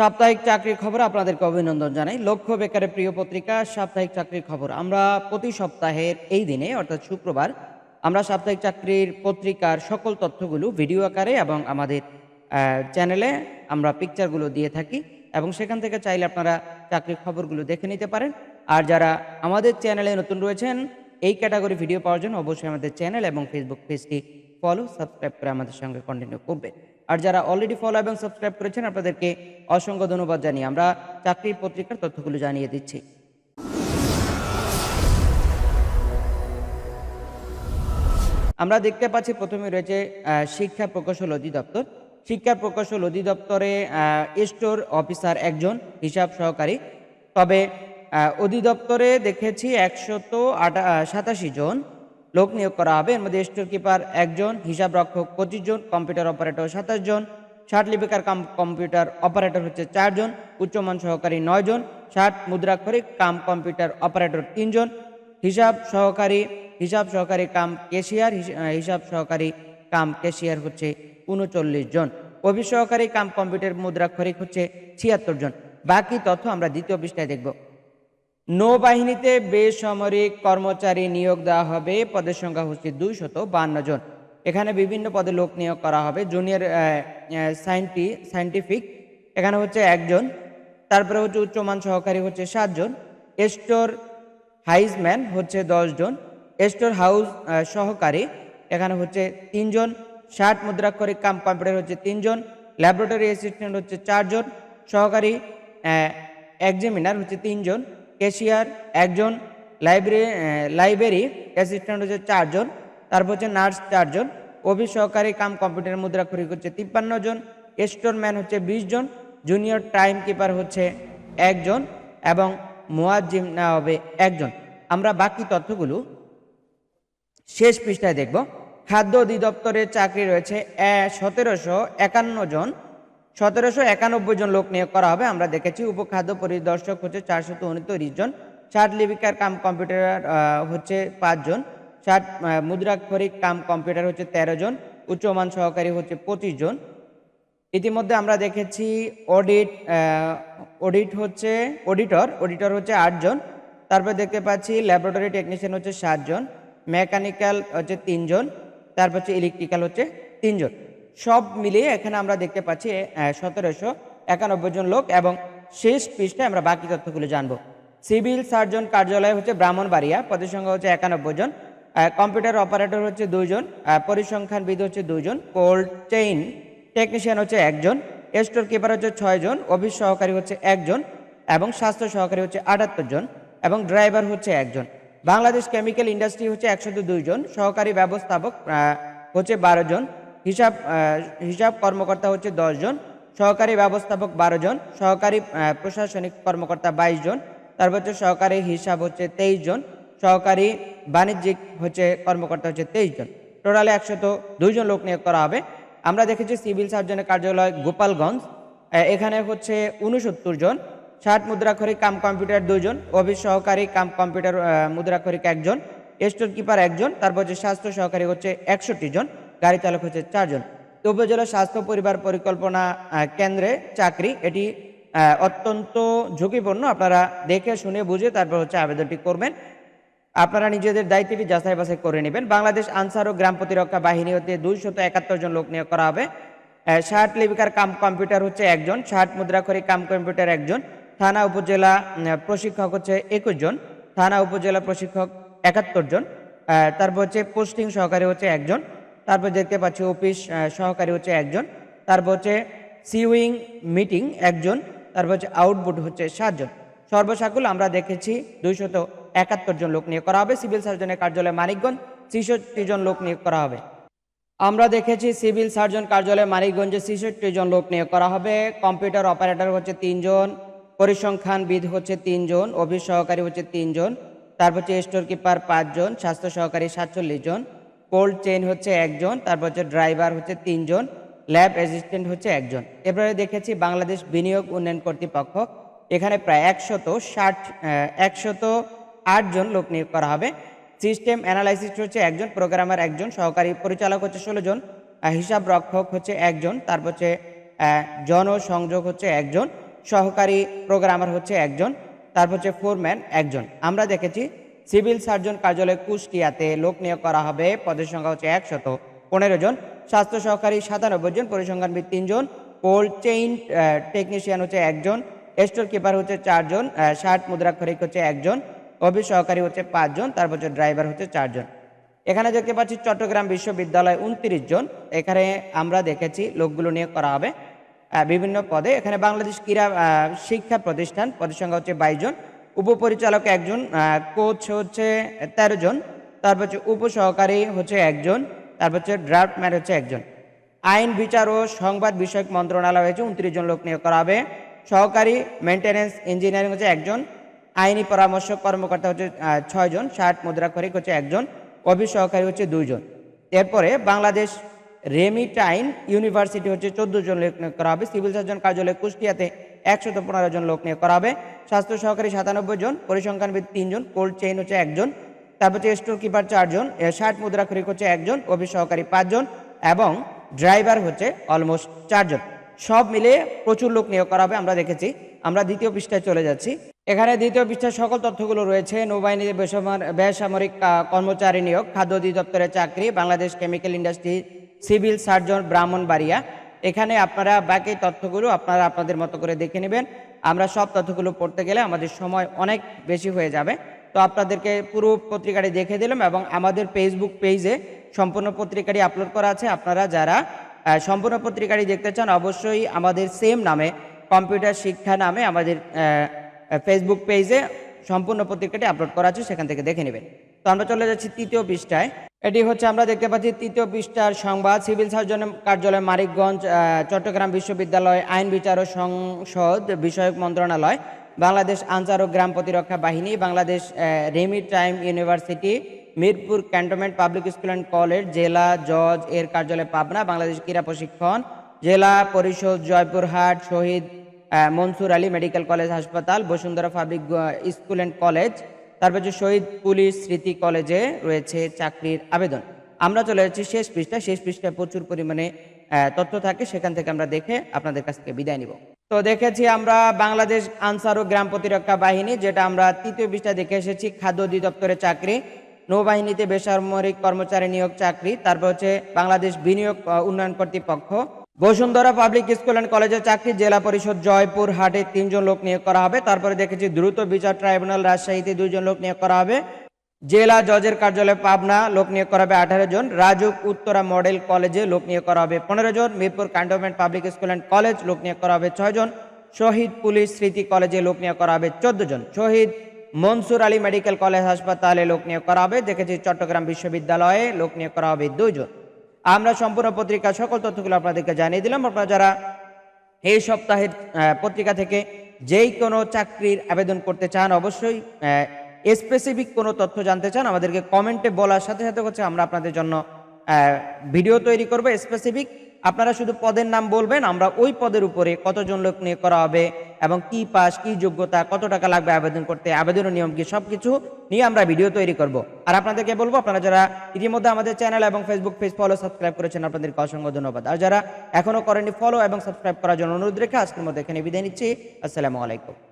সাপ্তাহিক চাকরির খবর আপনাদেরকে অভিনন্দন জানাই। লক্ষ্য বেকারের প্রিয় পত্রিকা, সাপ্তাহিক চাকরির খবর। আমরা প্রতি সপ্তাহের এই দিনে, অর্থাৎ শুক্রবার, আমরা সাপ্তাহিক চাকরির পত্রিকার সকল তথ্যগুলো ভিডিও আকারে এবং আমাদের চ্যানেলে আমরা পিকচারগুলো দিয়ে থাকি এবং সেখান থেকে চাইলে আপনারা চাকরির খবরগুলো দেখে নিতে পারেন। আর যারা আমাদের চ্যানেলে নতুন রয়েছেন, এই ক্যাটাগরি ভিডিও পাওয়ার জন্য অবশ্যই আমাদের চ্যানেল এবং ফেসবুক পেজটি ফলো সাবস্ক্রাইব করে আমাদের সঙ্গে কন্টিনিউ করবেন। আর যারা অলরেডি ফলো এবং সাবস্ক্রাইব করেছেন, আপনাদেরকে অসংখ্য ধন্যবাদ জানিয়ে আমরা চাকরির পত্রিকার তথ্যগুলো জানিয়ে দিচ্ছি। আমরা দেখতে পাচ্ছি প্রথমে রয়েছে শিক্ষা প্রকৌশল অধিদপ্তর। শিক্ষা প্রকৌশল অধিদপ্তরে স্টোর অফিসার একজন হিসাব সহকারী। তবে অধিদপ্তরে দেখেছি একশত সাতাশি জন। লোক নিয়োগ করা হবে। এর মধ্যে স্টোর কিপার একজন, হিসাব রক্ষক পঁচিশ জন, কম্পিউটার অপারেটর সাতাশ জন, ষাট লিপিকার কাম, কম্পিউটার অপারেটর হচ্ছে চারজন উচ্চমান সহকারী নয় জন, ষাট মুদ্রাক্ষরিক কাম, কম্পিউটার অপারেটর তিনজন হিসাব সহকারী হিসাব সহকারী কাম কেশিয়ার হিস- হিসাব সহকারী কাম কেশিয়ার হচ্ছে উনচল্লিশ জন। অফিস সহকারী কাম, কম্পিউটার মুদ্রাক্ষরিক হচ্ছে ছিয়াত্তর জন। বাকি তথ্য আমরা দ্বিতীয় পৃষ্ঠায় দেখব। নৌবাহিনীতে বেসামরিক কর্মচারী নিয়োগ দেওয়া হবে। পদের সংখ্যা হচ্ছে দুইশত বান্ন জন। এখানে বিভিন্ন পদে লোক নিয়োগ করা হবে। জুনিয়র সাইন্টি, সাইন্টিফিক, এখানে হচ্ছে একজন। তারপরে হচ্ছে উচ্চমান সহকারী হচ্ছে সাতজন। স্টোর হাইজম্যান হচ্ছে দশজন। স্টোর হাউস সহকারী, এখানে হচ্ছে তিনজন। ষাট মুদ্রাক্ষরিক কাম কম্পিউটার হচ্ছে তিনজন। ল্যাবরেটরি অ্যাসিস্ট্যান্ট হচ্ছে চারজন। সহকারী এক্সামিনার হচ্ছে তিনজন। ক্যাশিয়ার, একজন লাইব্রেরি লাইব্রেরি অ্যাসিস্ট্যান্ট হচ্ছে চারজন, তারপর হচ্ছে নার্স চারজন, অফিস সহকারী কাম কম্পিউটার মুদ্রাক্ষরিক হচ্ছে তিপ্পান্ন জন স্টোরম্যান হচ্ছে বিশ জন, জুনিয়র টাইম কিপার হচ্ছে একজন এবং মোয়াজিম নেওয়া হবে একজন। আমরা বাকি তথ্যগুলো শেষ পৃষ্ঠায় দেখব। খাদ্য অধিদপ্তরের চাকরি রয়েছে সতেরোশো একান্ন জন সতেরোশো একানব্বই জন লোক নিয়োগ করা হবে। আমরা দেখেছি উপখাদ্য পরিদর্শক হচ্ছে চারশত উনত্রিশ জন ষাট লিপিকার কাম কম্পিউটার হচ্ছে পাঁচজন আহ, মুদ্রাক্ষরিক কাম কম্পিউটার হচ্ছে তেরো জন উচ্চমান সহকারী হচ্ছে পঁচিশ জন। ইতিমধ্যে আমরা দেখেছি অডিট অডিট হচ্ছে অডিটর অডিটর হচ্ছে আটজন তারপর দেখতে পাচ্ছি ল্যাবরেটরি টেকনিশিয়ান হচ্ছে সাতজন মেকানিক্যাল হচ্ছে তিনজন তারপর হচ্ছে ইলেকট্রিক্যাল হচ্ছে তিনজন সব মিলিয়ে এখানে আমরা দেখতে পাচ্ছি সতেরোশো একানব্বই জন লোক এবং শেষ পৃষ্ঠায় আমরা বাকি তথ্যগুলো জানব। সিভিল সার্জন কার্যালয় হচ্ছে ব্রাহ্মণবাড়িয়া পদের সংখ্যা হচ্ছে একানব্বই জন কম্পিউটার অপারেটর হচ্ছে দুইজন পরিসংখ্যানবিদ হচ্ছে দুইজন কোল্ড চেইন টেকনিশিয়ান হচ্ছে একজন স্টোর কিপার হচ্ছে ছয়জন অফিস সহকারী হচ্ছে একজন এবং স্বাস্থ্য সহকারী হচ্ছে আটাত্তর জন এবং ড্রাইভার হচ্ছে একজন বাংলাদেশ কেমিক্যাল ইন্ডাস্ট্রি হচ্ছে একশত জন, সহকারী ব্যবস্থাপক হচ্ছে বারো জন হিসাব হিসাব কর্মকর্তা হচ্ছে দশ জন, সহকারী ব্যবস্থাপক বারো জন, সহকারী প্রশাসনিক কর্মকর্তা বাইশ জন, তারপর হচ্ছে সহকারী হিসাব হচ্ছে তেইশ জন, সহকারী বাণিজ্যিক হচ্ছে কর্মকর্তা হচ্ছে তেইশ জন। টোটালে একশত দুইজন লোক নিয়োগ করা হবে। আমরা দেখেছি সিভিল সার্জনের কার্যালয় গোপালগঞ্জ এখানে হচ্ছে উনসত্তর জন, ষাট মুদ্রাক্ষরিক কাম কম্পিউটার দুইজন অফিস সহকারী কাম কম্পিউটার মুদ্রাক্ষরিক একজন স্টোর কিপার একজন, তারপর হচ্ছে স্বাস্থ্য সহকারী হচ্ছে একষট্টি জন গাড়ি চালক হচ্ছে চারজন। তো উপজেলা স্বাস্থ্য পরিবার পরিকল্পনা কেন্দ্রে চাকরি। এটি অত্যন্ত ঝুঁকিপূর্ণ। আপনারা দেখে শুনে বুঝে তারপর হচ্ছে আবেদনটি করবেন। আপনারা নিজেদের দায়িত্বটি যাচাই বাছাই করে নেবেন। বাংলাদেশ আনসার ও গ্রাম প্রতিরক্ষা বাহিনী হতে দুইশত একাত্তর জন লোক নিয়োগ করা হবে। ষাট লিপিকার কাম কম্পিউটার হচ্ছে একজন ষাট মুদ্রাক্ষরিক কাম কম্পিউটার একজন, থানা উপজেলা প্রশিক্ষক হচ্ছে একুশ জন, থানা উপজেলা প্রশিক্ষক একাত্তর জন তারপর হচ্ছে পোস্টিং সহকারী হচ্ছে একজন। তারপর দেখতে পাচ্ছি অফিস সহকারী হচ্ছে একজন, তারপর হচ্ছে সিউইং মিটিং একজন, তারপর হচ্ছে আউটপুট হচ্ছে সাতজন। সর্বসাকুল আমরা দেখেছি দুইশত একাত্তর জন লোক নিয়োগ করা হবে, সিভিল সার্জনের কার্যালয়ে মানিকগঞ্জ ছেষট্টি জন লোক নিয়োগ করা হবে। আমরা দেখেছি সিভিল সার্জন কার্যালয় মানিকগঞ্জে ছেষট্টি জন লোক নিয়োগ করা হবে, কম্পিউটার অপারেটর হচ্ছে তিনজন পরিসংখ্যানবিদ হচ্ছে তিনজন অফিস সহকারী হচ্ছে তিনজন তারপর হচ্ছে স্টোর কিপার পাঁচজন স্বাস্থ্য সহকারী সাতচল্লিশ জন কোল্ড চেইন হচ্ছে একজন, তারপর হচ্ছে ড্রাইভার হচ্ছে তিনজন ল্যাব অ্যাসিস্ট্যান্ট হচ্ছে একজন। এরপরে দেখেছি বাংলাদেশ বিনিয়োগ উন্নয়ন কর্তৃপক্ষ। এখানে প্রায় একশত ষাট একশত আটজন লোক নিয়োগ করা হবে। সিস্টেম অ্যানালাইসিস হচ্ছে একজন প্রোগ্রামার একজন, সহকারী পরিচালক হচ্ছে ষোলো জন হিসাব রক্ষক হচ্ছে একজন, তারপর হচ্ছে জনসংযোগ হচ্ছে একজন, সহকারী প্রোগ্রামার হচ্ছে একজন, তারপর হচ্ছে ফোরম্যান একজন। আমরা দেখেছি সিভিল সার্জন কার্যালয় কুষ্টিয়াতে লোক নিয়োগ করা হবে। পদের সংখ্যা হচ্ছে একশত পনেরো জন। স্বাস্থ্য সহকারী সাতানব্বই জন পরিসংখ্যানবিদ তিনজন কোল্ড চেইন টেকনিশিয়ান হচ্ছে একজন স্টোর কিপার হচ্ছে চারজন ষাট মুদ্রাক্ষরিক হচ্ছে একজন অফিস সহকারী হচ্ছে পাঁচজন তারপর হচ্ছে ড্রাইভার হচ্ছে চারজন এখানে দেখতে পাচ্ছি চট্টগ্রাম বিশ্ববিদ্যালয় উনত্রিশ জন। এখানে আমরা দেখেছি লোকগুলো নিয়োগ করা হবে। বিভিন্ন পদে। এখানে বাংলাদেশ ক্রীড়া শিক্ষা প্রতিষ্ঠান। পদের সংখ্যা হচ্ছে বাইশ জন। উপপরিচালক একজন কোচ হচ্ছে তেরো জন, তারপর হচ্ছে উপসহকারী হচ্ছে একজন, তারপর হচ্ছে ড্রাফটম্যান হচ্ছে একজন। আইন, বিচার ও সংবাদ বিষয়ক মন্ত্রণালয় হয়েছে, উনত্রিশ জন লোক নিয়োগ করা হবে। সহকারী মেনটেন্যান্স ইঞ্জিনিয়ারিং হচ্ছে একজন, আইনি পরামর্শক কর্মকর্তা হচ্ছে ছয়জন ষাট মুদ্রা মুদ্রাক্ষরিক হচ্ছে একজন, অফিস সহকারী হচ্ছে দুইজন এরপরে বাংলাদেশ রেমিটাইন ইউনিভার্সিটি হচ্ছে চোদ্দ জন লোক নিয়োগ করা হবে সিভিল সার্জন কার্যালয় কুষ্টিয়াতে একশত পনেরো জন লোক নিয়োগ করা হবে। স্বাস্থ্য সহকারী সাতানব্বই জন, পরিসংখ্যানবিদ তিনজন কোল্ড চেইন হচ্ছে একজন তারপর হচ্ছে স্টোর কিপার চারজন ষাট মুদ্রাক্ষরিক হচ্ছে একজন অফিস সহকারী পাঁচজন এবং ড্রাইভার হচ্ছে অলমোস্ট চারজন সব মিলে প্রচুর লোক নিয়োগ করা হবে, আমরা দেখেছি। আমরা দ্বিতীয় পৃষ্ঠায় চলে যাচ্ছি। এখানে দ্বিতীয় পৃষ্ঠায় সকল তথ্যগুলো রয়েছে। নৌবাহিনীতে বেসামর- বেসামরিক কর্মচারী নিয়োগ, খাদ্য অধিদপ্তরের চাকরি, Bangladesh chemical industry, civil surgeon Brahman Brahmanbaria. এখানে আপনারা বাকি তথ্যগুলো আপনারা আপনাদের মতো করে দেখে নেবেন। আমরা সব তথ্যগুলো পড়তে গেলে আমাদের সময় অনেক বেশি হয়ে যাবে। তো আপনাদেরকে পুরো পত্রিকাটি দেখে দিলাম এবং আমাদের ফেসবুক পেজে সম্পূর্ণ পত্রিকাটি আপলোড করা আছে। আপনারা যারা সম্পূর্ণ পত্রিকাটি দেখতে চান, অবশ্যই আমাদের সেম নামে কম্পিউটার শিক্ষা নামে আমাদের ফেসবুক পেজে সম্পূর্ণ পত্রিকাটি আপলোড করা আছে, সেখান থেকে দেখে নেবেন। তো আমরা চলে যাচ্ছি তৃতীয় পৃষ্ঠায়। এটি হচ্ছে আমরা দেখতে পাচ্ছি তৃতীয় পৃষ্ঠার সংবাদ। সিভিল সার্জন কার্যালয় মানিকগঞ্জ চট্টগ্রাম বিশ্ববিদ্যালয় আইন বিচার ও সংসদ বিষয়ক মন্ত্রণালয়, বাংলাদেশ আনসার ও গ্রাম প্রতিরক্ষা বাহিনী, Bangladesh maritime university, Mirpur cantonment public school and college, জেলা জজ এর কার্যালয় পাবনা, বাংলাদেশ ক্রীড়া প্রশিক্ষণ, জেলা পরিষদ জয়পুরহাট, শহীদ মনসুর আলী মেডিকেল কলেজ হাসপাতাল, Bashundhara public school and college তারপর হচ্ছে শহীদ পুলিশ স্মৃতি কলেজে রয়েছে চাকরির আবেদন। আমরা চলে যাচ্ছি শেষ পৃষ্ঠা শেষ পৃষ্ঠায় প্রচুর পরিমাণে তথ্য থাকে। সেখান থেকে আমরা দেখে আপনাদের কাছ থেকে বিদায় নিব। তো দেখেছি আমরা বাংলাদেশ আনসার ও গ্রাম প্রতিরক্ষা বাহিনী, যেটা আমরা তৃতীয় পৃষ্ঠা দেখে এসেছি, খাদ্য অধিদপ্তরের চাকরি, নৌবাহিনীতে বেসামরিক কর্মচারী নিয়োগ চাকরি, তারপর হচ্ছে বাংলাদেশ বিনিয়োগ উন্নয়ন কর্তৃপক্ষ। বসুন্ধরা পাবলিক স্কুল অ্যান্ড কলেজে চাকরি জেলা পরিষদ জয়পুর হাটে তিনজন লোক নিয়োগ করা হবে। তারপরে দেখেছি দ্রুত বিচার ট্রাইব্যুনাল রাজশাহীতে দুইজন লোক নিয়োগ করা হবে। জেলা জজের কার্যালয়ে পাবনা লোক নিয়োগ করা হবে আঠারো জন। রাজুক উত্তরা মডেল কলেজে লোক নিয়োগ করা হবে পনেরো জন। Mirpur cantonment public school and college লোক নিয়োগ করা হবে ছয় জন। শহীদ পুলিশ স্মৃতি কলেজে লোক নিয়োগ করা হবে চোদ্দ জন। শহীদ মনসুর আলী মেডিকেল কলেজ হাসপাতালে লোক নিয়োগ করা হবে। দেখেছি চট্টগ্রাম বিশ্ববিদ্যালয়ে লোক নিয়োগ করা হবে দুইজন আমরা সম্পূর্ণ পত্রিকা, সকল তথ্যগুলো আপনাদেরকে জানিয়ে দিলাম। আপনারা যারা এই সপ্তাহের পত্রিকা থেকে যেই কোনো চাকরির আবেদন করতে চান, অবশ্যই স্পেসিফিক কোনো তথ্য জানতে চান, আমাদেরকে কমেন্টে বলার সাথে সাথে হচ্ছে আমরা আপনাদের জন্য ভিডিও তৈরি করব। স্পেসিফিক আপনারা শুধু পদের নাম বলবেন, আমরা ওই পদের উপরে কতজন লোক নিয়ে করা হবে এবং কি পাস, কি যোগ্যতা, কত টাকা লাগবে আবেদন করতে, আবেদনের নিয়ম কি, সবকিছু নিয়ে আমরা ভিডিও তৈরি করব। আর আপনাদেরকে বলব, আপনারা যারা ইতিমধ্যে আমাদের চ্যানেল এবং ফেসবুক পেজ ফলো সাবস্ক্রাইব করেছেন, আপনাদেরকে অসংখ্য ধন্যবাদ। আর যারা এখনও করেনি ফলো এবং সাবস্ক্রাইব করার জন্য অনুরোধ রেখে আজকের মধ্যে এখানে বিদায় নিচ্ছি। আসসালামু আলাইকুম।